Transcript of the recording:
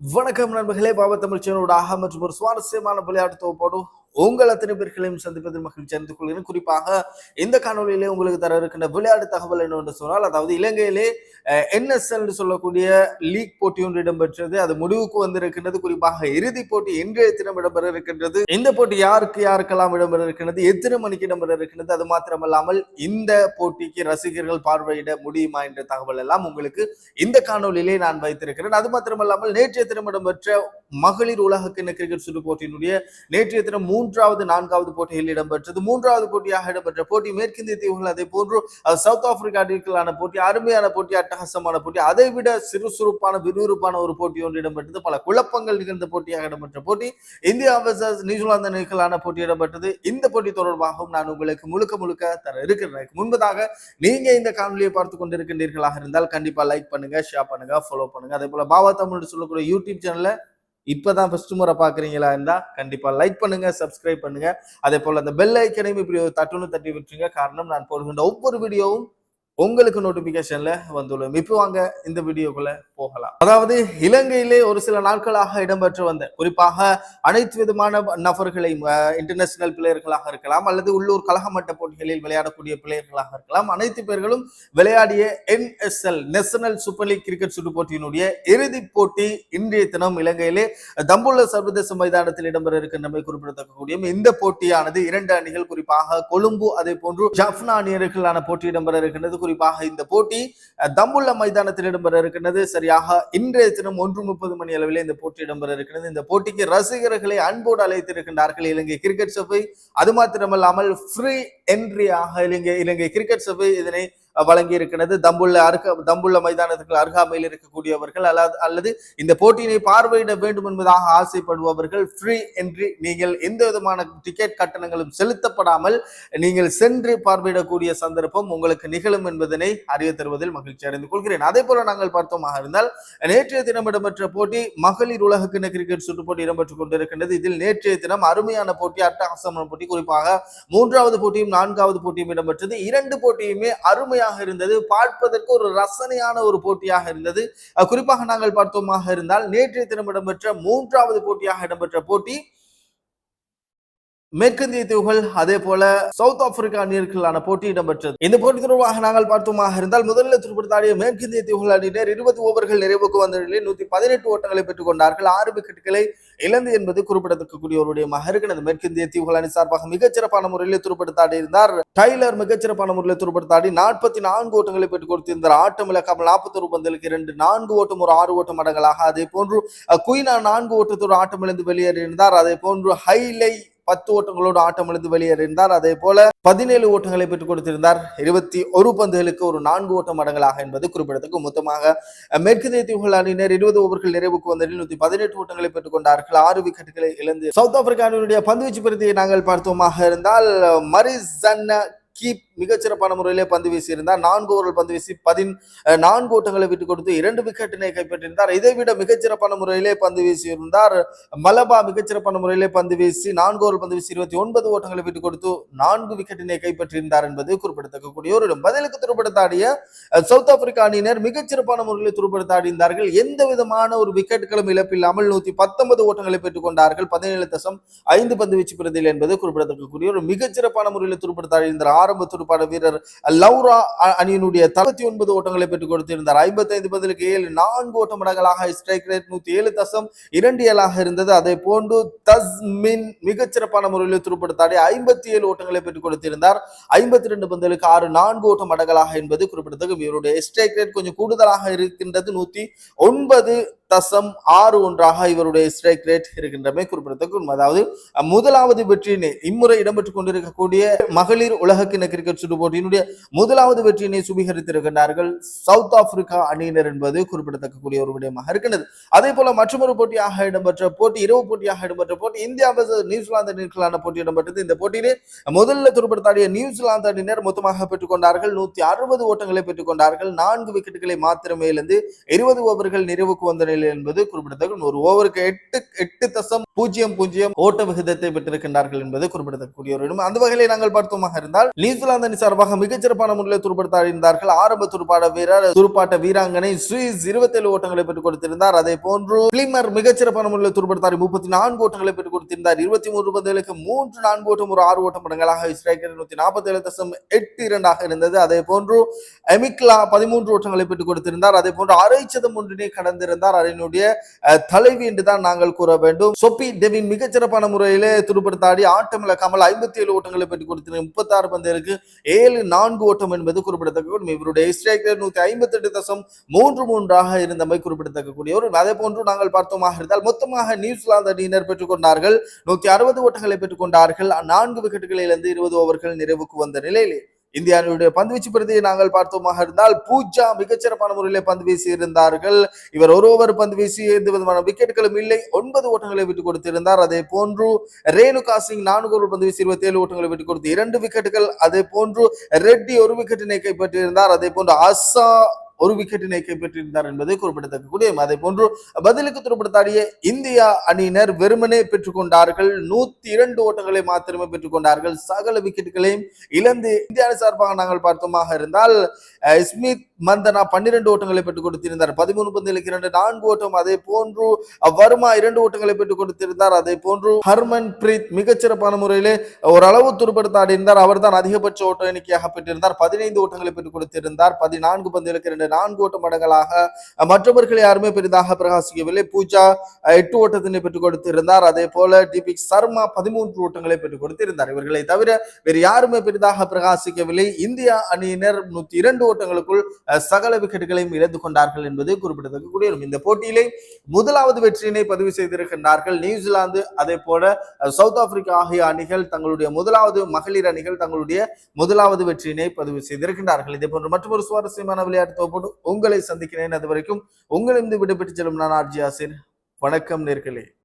வணக்கம் நண்பர்களே பாபா தமிழ் சேனலோடாக மற்றும் ஒரு சுவாரஸ்யமான விளையாட்டு தொகுப்போடு உங்கள் அத்தனை பேர்களையும் சந்திப்பதில் மகிழ்ச்சி. அறிந்து கொள்கிறேன். குறிப்பாக இந்த காணொலியிலே உங்களுக்கு தர இருக்கின்ற விளையாட்டு தகவல் என்னவென்று சொன்னால் அதாவது இலங்கையிலே என்எஸ்எல் சொல்லக்கூடிய லீக் போட்டி ஒன்று இடம்பெற்றது. அது முடிவுக்கு வந்திருக்கின்றது. குறிப்பாக இறுதிப் போட்டி இன்றைய தினம் இடம்பெற இருக்கின்றது. இந்த போட்டி யாருக்கு யாருக்கெல்லாம் இடம்பெற இருக்கின்றது? எத்தனை மணிக்கு இடம்பெற இருக்கின்றது. அது மாத்திரமல்லாமல் இந்த போட்டிக்கு ரசிகர்கள் பார்வையிட முடியுமா என்ற தகவல் எல்லாம் உங்களுக்கு இந்த காணொலியிலே நான் வைத்திருக்கிறேன். அது மாத்திரமல்லாமல் நேற்றைய தினம் இடம்பெற்ற மகளிர் உலக கிண்ண கிரிக்கெட் சுற்று போட்டியினுடைய நேற்றைய தினம் மூன்றாவது நான்காவது போட்டியில் இடம்பெற்றது. மூன்றாவது போட்டியாக இடம்பெற்ற போட்டி மேற்கிந்திய தீவுகள் அதே போன்று சவுத் ஆப்பிரிக்கா அணிகளான போட்டி அருமையான போட்டி அட்டகாசமான போட்டி அதை விட சுறுசுறுப்பான விறுவிறுப்பான ஒரு போட்டி ஒன்று இடம்பெற்றது. பல குழப்பங்கள் நிகழ்ந்த போட்டியாக இடம்பெற்ற போட்டி இந்தியா வர்சஸ் நியூசிலாந்து அணிகளான போட்டி இடம்பெற்றது. இந்த போட்டி தொடர்பாகவும் நான் உங்களுக்கு முழுக்க முழுக்க தர இருக்கிறேன். முன்பதாக நீங்க இந்த காணொலியை பார்த்து கொண்டிருக்கின்றீர்களாக இருந்தால் கண்டிப்பா லைக் பண்ணுங்க ஷேர் பண்ணுங்க ஃபாலோ பண்ணுங்க. அதே போல பாபா தமிழ் சொல்லக்கூடிய யூடியூப் சேனல்ல இப்போதான் ஃபர்ஸ்ட் முறை பார்க்குறீங்களா இருந்தால் கண்டிப்பாக லைக் பண்ணுங்க சப்ஸ்கிரைப் பண்ணுங்க. அதே போல் அந்த பெல் ஐக்கனையும் இப்படி ஒரு தட்டுன்னு தட்டி விட்டுருங்க. காரணம் நான் போடுகின்ற ஒவ்வொரு வீடியோவும் உங்களுக்கு நோட்டிபிகேஷன்ல வந்துள்ளோம் இப்போ வாங்க இந்த வீடியோக்குள்ள போகலாம். அதாவது இலங்கையிலே ஒரு சில நாட்களாக இடம்பெற்று வந்த குறிப்பாக அனைத்து விதமான நபர்களை இன்டர்நேஷனல் பிளேயர்களாக இருக்கலாம் அல்லது உள்ளூர் கழகமட்ட போட்டிகளில் விளையாடக்கூடிய பிளேயர்களாக இருக்கலாம். அனைத்து பேர்களும் விளையாடிய NSL national super league cricket சுற்று போட்டியினுடைய இறுதிப் போட்டி இன்றைய தினம் இலங்கையிலே தம்புள்ள சர்வதேச மைதானத்தில் இடம்பெற இருக்கின்றமை குறிப்பிடத்தக்கக்கூடிய இந்த போட்டியானது இரண்டு அணிகள் குறிப்பாக கொழும்பு அதே போன்று ஜப்னா அணியர்களான போட்டி இடம்பெற இருக்கின்றது. குறிப்பாக இந்த போட்டி தம்புள்ள மைதானத்தில் இடம்பெற இருக்கின்றது. சரியாக இன்றைய தினம் ஒன்று முப்பது மணி அளவில் இந்த போட்டி இடம்பெற இருக்கிறது இந்த போட்டிக்கு ரசிகர்களை அன்போடு அழைத்திருக்கின்றார்கள் இலங்கை கிரிக்கெட் சபை. அது மாத்திரமல்லாமல் ஃப்ரீ என்ட்ரியாக இலங்கை இலங்கை கிரிக்கெட் சபை இதனை வழங்கி இருக்கிறது தம்புள்ள அருக தம்புள்ள மைதானத்துக்கு அருகாமையில் இருக்கக்கூடியவர்கள் அல்லது அல்லது இந்த போட்டியினை பார்வையிட வேண்டும் என்பதாக ஆசைப்படுபவர்கள் ஃப்ரீ என்று நீங்கள் எந்த விதமான டிக்கெட் கட்டணங்களும் செலுத்தப்படாமல் நீங்கள் சென்று பார்வையிடக்கூடிய சந்தர்ப்பம் உங்களுக்கு நிகழும் என்பதனை அறிய தருவதில் மகிழ்ச்சி அடைந்து கொள்கிறேன். அதே போல நாங்கள் பார்த்தோமாக இருந்தால் நேற்றைய தினம் இடம்பெற்ற போட்டி மகளிர் உலக கிண கிரிக்கெட் சுற்று போட்டி இடம்பெற்றுக் கொண்டிருக்கின்றது. இதில் நேற்றைய தினம் அருமையான போட்டி அட்டகாசமான போட்டி குறிப்பாக மூன்றாவது போட்டியும் நான்காவது போட்டியும் இடம்பெற்றது. இரண்டு போட்டியுமே அருமையான போட்டியாக இருந்தது. பார்ப்பதற்கு ஒரு ரசனையான ஒரு போட்டியாக இருந்தது. குறிப்பாக நாங்கள் பார்த்தோமாக இருந்தால் நேற்றைய தினம் இடம்பெற்ற மூன்றாவது போட்டியாக இடம்பெற்ற போட்டி மேற்கிந்திய தீவுகள் அதே போல சவுத் ஆப்பிரிக்கா அணியர்களான போட்டி இடம்பெற்றது. இந்த போட்டி தொடர்பாக நாங்கள் பார்த்தோமாக இருந்தால் முதலில் துடுப்படுத்தாடிய மேற்கிந்திய தீவுகள் அணியினர் இருபது ஓவர்கள் நிறைவுக்கு வந்த நிலையில் நூத்தி பதினெட்டு ஓட்டங்களை பெற்றுக் கொண்டார்கள் ஆறு விக்கெட்டுகளை இழந்து என்பது குறிப்பிடத்தக்கக்கூடிய ஒரு விடயமாக இருக்கிறது மேற்கிந்திய தீவுகள் அணி சார்பாக மிகச்சிறப்பான முறையில் துடுப்படுத்தாடி இருந்தார். டைலர் மிகச்சிறப்பான முறையில் துடுப்படுத்தாடி நாற்பத்தி நான்கு ஓட்டங்களை பெற்றுக் கொடுத்திருந்தார். ஆட்டம் இழக்காமல் நாற்பத்தொரு பந்தலுக்கு இரண்டு நான்கு ஓட்டம் ஒரு ஆறு ஓட்டம் அடங்கலாக. அதே போன்று குயினா நான்கு ஓட்டத்தோடு ஆட்டம் இழந்து வெளியேறியிருந்தார். அதே போன்று ஹைலை பத்து ஓட்டங்களோடு ஆட்டம் இழந்து வெளியேறியிருந்தார். அதே போல பதினேழு ஓட்டங்களை பெற்றுக் கொடுத்திருந்தார். இருபத்தி ஒரு பந்துகளுக்கு ஒரு நான்கு ஓட்டம் அடங்கலாக என்பது குறிப்பிடத்தக்க மொத்தமாக. மேற்கு மேற்கிந்திய தீவுகள் அணியினர் இருபது ஓவர்கள் நிறைவுக்கு வந்த நூத்தி பதினெட்டு ஓட்டங்களை பெற்றுக் கொண்டார்கள். ஆறு விக்கெட்டுகளை இழந்து சவுத் ஆப்பிரிக்கா அணியினுடைய பந்துவீச்சு பிரதியை நாங்கள் பார்த்தோமாக இருந்தால் மரிசன்ன கீப் மிகச்சிறப்பான முறையிலே பந்து வீசியிருந்தார். நான்கு ஓவர்கள் பந்து வீசி பதின் நான்கு ஓட்டங்களை விட்டு கொடுத்து இரண்டு விக்கெட்டினை கைப்பற்றியிருந்தார். இதை விட மிகச்சிறப்பான முறையிலே பந்து வீசியிருந்தார். மலபா மிகச்சிறப்பான முறையிலே பந்து வீசி நான்கு ஓவர் பந்து வீசி இருபத்தி ஒன்பது ஓட்டங்களை விட்டு கொடுத்து நான்கு விக்கெட்டினை கைப்பற்றியிருந்தார் என்பது குறிப்பிடத்தக்கக்கூடிய ஒரு இடம் பதிலுக்கு துருப்படுத்தாடிய சவுத் ஆப்பிரிக்கா அணியினர் மிகச்சிறப்பான முறையில் துருப்படுத்தாடியிருந்தார்கள் எந்த விதமான ஒரு விக்கெட்டுகளும் இழப்பில்லாமல் நூத்தி பத்தொன்பது ஓட்டங்களை பெற்றுக் கொண்டார்கள். பதினேழு தசம் ஐந்து பந்து வீச்சு பிறந்தில் என்பது குறிப்பிடத்தக்கக்கூடிய ஒரு மிகச்சிறப்பான முறையில் துருப்படுத்தாடியிருந்தார் ஆரம்ப துடுப்பாட வீரர் லௌரா அணியினுடைய தளபத்தி ஒன்பது ஓட்டங்களை பெற்றுக் கொடுத்திருந்தார். ஐம்பத்தி ஐந்து பதிலுக்கு ஏழு நான்கு ஓட்ட மடங்களாக ஸ்ட்ரைக் ரேட் நூத்தி ஏழு தசம் இரண்டு ஏழாக இருந்தது. அதே போன்று தஸ்மின் மிகச்சிறப்பான முறையில் துருப்படுத்தாடி ஐம்பத்தி ஏழு ஓட்டங்களை பெற்றுக் கொடுத்திருந்தார். ஐம்பத்தி ரெண்டு பந்தலுக்கு ஆறு நான்கு ஓட்டம் மடங்களாக என்பது குறிப்பிடத்தக்க இவருடைய ஸ்ட்ரைக் ரேட் கொஞ்சம் கூடுதலாக இருக்கின்றது. நூத்தி ஒன்பது தசம் ஆறு ஒன்றாக இவருடைய ஸ்ட்ரைக் ரேட் இருக்கின்றமை குறிப்பிடத்தக்க உண்மை. அதாவது முதலாவது வெற்றியினை இம்முறை இடம்பெற்றுக் கொண்டிருக்கக்கூடிய மகளிர் உலகக்கிண கிரிக்கெட் சுற்று போட்டியினுடைய முதலாவது வெற்றியினை சுபீகரித்திருக்கின்றார்கள் சவுத் ஆப்பிரிக்கா அணியினர் என்பது குறிப்பிடத்தக்கக்கூடிய ஒரு விடயமாக இருக்கின்றது. அதே போல மற்றொரு போட்டியாக இடம்பெற்ற போட்டி இரவு போட்டியாக இடம்பெற்ற போட்டி இந்தியா நியூசிலாந்து அணிகளான போட்டி இடம்பெற்றது. இந்த போட்டியிலே முதல்ல துருப்படுத்தாடிய நியூசிலாந்து அணியினர் மொத்தமாக பெற்றுக்கொண்டார்கள் நூத்தி அறுபது ஓட்டங்களை பெற்றுக்கொண்டார்கள் நான்கு விக்கெட்டுகளை மாத்திரமே இருந்து இருபது ஓவர்கள் நிறைவுக்கு வந்த நிலையில் நிலை என்பது குறிப்பிடத்தக்க ஒரு ஓவருக்கு எட்டு எட்டு தசம் பூஜ்ஜியம் பூஜ்ஜியம் ஓட்ட விகிதத்தை பெற்றிருக்கின்றார்கள் என்பது குறிப்பிடத்தக்கூடிய ஒரு இடம் அந்த வகையில் நாங்கள் பார்த்தோமாக இருந்தால் நியூசிலாந்து அணி சார்பாக மிகச்சிறப்பான முறையில் துடுப்படுத்த அறிந்தார்கள் ஆரம்ப துடுப்பாட்ட வீரர் துடுப்பாட்ட வீராங்கனை சுவிஸ் இருபத்தேழு ஓட்டங்களை பெற்றுக் கொடுத்திருந்தார். அதே போன்று பிளிமர் மிகச்சிறப்பான முறையில் துடுப்படுத்தார் முப்பத்தி நான்கு ஓட்டங்களை பெற்றுக் கொடுத்திருந்தார். இருபத்தி மூன்று பந்துகளுக்கு மூன்று நான்கு ஓட்டம் ஒரு ஆறு ஓட்டம் படங்களாக ஸ்ட்ரைக்கர் நூத்தி நாற்பத்தி ஏழு தசம் எட்டு இரண்டாக இருந்தது. அதே போன்று எமிக்லா பதிமூன்று ஓட்டங்களை பெற்றுக் கொடுத்திருந்தார். அதே போன்று அரை சதம் ஒன்றினை கடந்திருந்தார். அதனுடைய தலைவி என்று தான் நாங்கள் கூற வேண்டும். சொப்பி டெவின் மிகச்சிறப்பான முறையிலே துடுப்படுத்தாடி ஆட்டமில்ல கமல் ஐம்பத்தி ஏழு ஓட்டங்களை பெற்றுக் கொடுத்த முப்பத்தி ஆறு ஏழு நான்கு ஓட்டம் என்பது குறிப்பிடத்தக்க இவருடைய ஸ்ட்ரைக்கர் நூத்தி ஐம்பத்தி எட்டு தசம் மூன்று மூன்றாக இருந்தமை குறிப்பிடத்தக்கக்கூடிய ஒரு அதே போன்று நாங்கள் பார்த்தோமாக இருந்தால் மொத்தமாக நியூசிலாந்து அணியினர் பெற்றுக் கொண்டார்கள். நூத்தி அறுபது ஓட்டங்களை பெற்றுக் கொண்டார்கள். நான்கு விக்கெட்டுகளிலிருந்து இருபது ஓவர்கள் நிறைவுக்கு வந்த நிலையிலே இந்திய அணியுடைய பந்துவீச்சு பிரதியை நாங்கள் பார்த்தோமாக இருந்தால் பூஜா மிகச்சிறப்பான முறையிலே பந்து வீசி இருந்தார்கள் இவர் ஒரு ஓவர் பந்து வீசி எந்த விதமான விக்கெட்டுகளும் இல்லை. ஒன்பது ஓட்டங்களை விட்டுக் கொடுத்திருந்தார். அதே போன்று ரேணுகா சிங் நான்கு ஓவர் பந்து வீசி இருபத்தி ஏழு ஓட்டங்களை விட்டுக் கொடுத்து இரண்டு விக்கெட்டுகள். அதே போன்று ரெட்டி ஒரு விக்கெட்டினை கைப்பற்றியிருந்தார். அதே போன்று அசா ஒரு விக்கெட்டினை கைப்பற்றியிருந்தார் என்பது குறிப்பிடத்தக்கக்கூடிய அதே போன்று பதிலுக்கு துடுப்படுத்தாடிய இந்தியா அணியினர் வெறுமனே பெற்றுக்கொண்டார்கள். நூத்தி இரண்டு ஓட்டங்களை மாத்திரமே பெற்றுக்கொண்டார்கள். சகல விக்கெட்டுகளையும் இழந்து இந்திய அணி சார்பாக நாங்கள் பார்த்தோமாக இருந்தால் ஸ்மித் மந்தனா பன்னிரண்டு ஓட்டங்களை பெற்றுக் கொடுத்திருந்தார். பதிமூணு பந்துகளுக்கு இரண்டு நான்கு ஓட்டம். அதே போன்று வர்மா இரண்டு ஓட்டங்களை பெற்றுக் கொடுத்திருந்தார். அதே போன்று ஹர்மன் பிரீத் மிகச்சிறப்பான முறையிலே ஓரளவு துடுப்படுத்தாடி இருந்தார் அவர் தான் அதிகபட்ச ஓட்ட எண்ணிக்கையாக பெற்றிருந்தார். பதினைந்து ஓட்டங்களை பெற்றுக் கொடுத்திருந்தார். பதினான்கு பந்துகளுக்கு இரண்டு நான்கு ஓட்ட மடங்களாக மற்றவர்கள் யாருமே பெரிதாக பிரகாசிக்கவில்லை. பூஜா எட்டு ஓட்டத்தினை பெற்றுக் கொடுத்திருந்தார். அதே போல டிபிக் சர்மா பதிமூன்று ஓட்டங்களை பெற்றுக் கொடுத்திருந்தார். இவர்களை தவிர வேறு யாருமே பெரிதாக பிரகாசிக்கவில்லை. இந்தியா அணியினர் நூத்தி இரண்டு ஓட்டங்களுக்குள் சகல விக்கெட்டுகளையும் இழந்து கொண்டார்கள் என்பது குறிப்பிடத்தக்கக்கூடிய இந்த போட்டியிலே முதலாவது வெற்றியினை பதிவு செய்திருக்கின்றார்கள். நியூசிலாந்து அதே போல சவுத் ஆப்பிரிக்கா ஆகிய அணிகள் தங்களுடைய முதலாவது மகளிர் அணிகள் தங்களுடைய முதலாவது வெற்றியினை பதிவு செய்திருக்கின்றார்கள். இதே போன்ற மற்றொரு சுவாரஸ்யமான விளையாட்டு தொகுப்போடு உங்களை சந்திக்கிறேன். அது வரைக்கும் உங்களிருந்து விடுபட்டு செல்லும் நான் ஆர்ஜி ஆசிர். வணக்கம் நேர்களே.